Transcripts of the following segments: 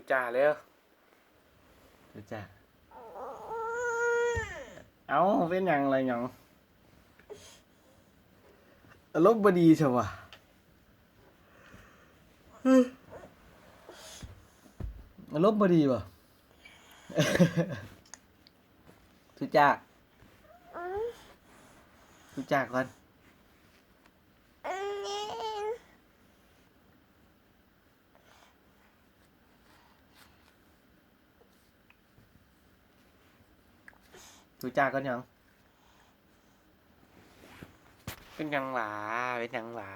ทูจ่าแล้วทูจ่าเอาเป็นหยังอะไรหยังอารมณ์บดีใช่ปะอารมณ์บดีป่ะทูจ่าทูจ่าก่อน ทูจ่าก่อนยัง เป็นยังหวาเป็นยังหวา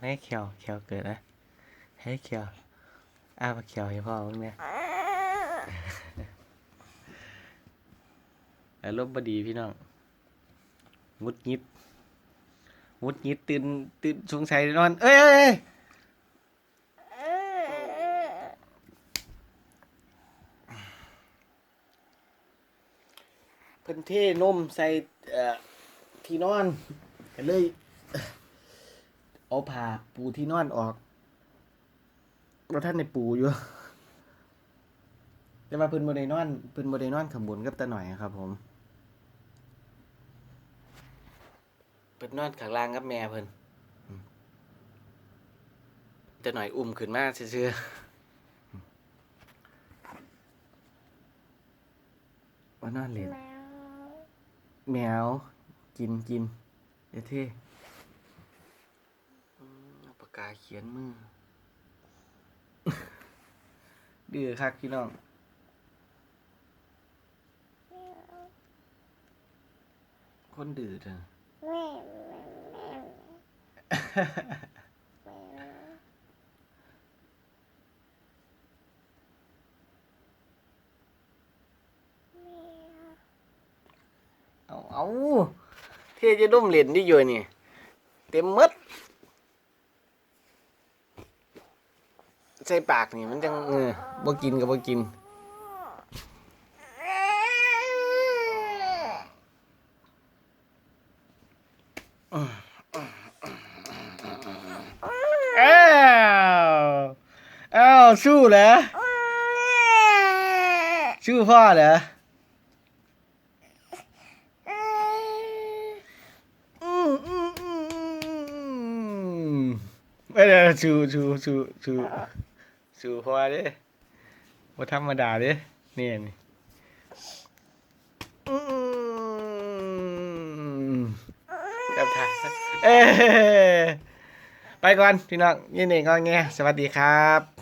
ให้เขียวเขียวเกิดนะให้เขียวอ้าวเขียวให้พ่อมึงเนี่ยอารมณ์บดีพี่น้องงุดงิดงุดงิดตื่นตื่นสงสัยนอน เอ้ยเอ้ยเอ้ยเพิ่นเทนมใส่เอ่อที่นอนก็เลย เอาผ้าปูที่นอนออกแล้วท่านในปูอยู่ แต่ว่าเพิ่นบ่ได้นอนเพิ่นบ่ได้นอนข้างบนกับตาหน่อยครับ ผมเพิ่นนอนข้างล่างกับแม่เพิ่นตาหน่อยอุ้มขึ้นมาซื่อๆว่านอนเล่น แมว กินกินเดี๋ยวเท่อืมเอาปากกาเขียนมือ ดื้อคักพี่น้องคนดื้อเถอะ เอาเอาเท่จะด้มเหรียญที่อยู่นี่ เต็มมดใส่ปากนี่มันจังเออบ่กินกับบ่กิน อ้าวอ้าวสู้เหรอสู้พ่อเหรอมอืมอืมอืม ไม่ได้สู้สู้สู้สู้สู้พ่อเด้ว่าธรรมดาเด้นี่นี่อืมกับถ่ายเอ้ไปก่อนพี่น้องยินดีงอแงสวัสดีครับ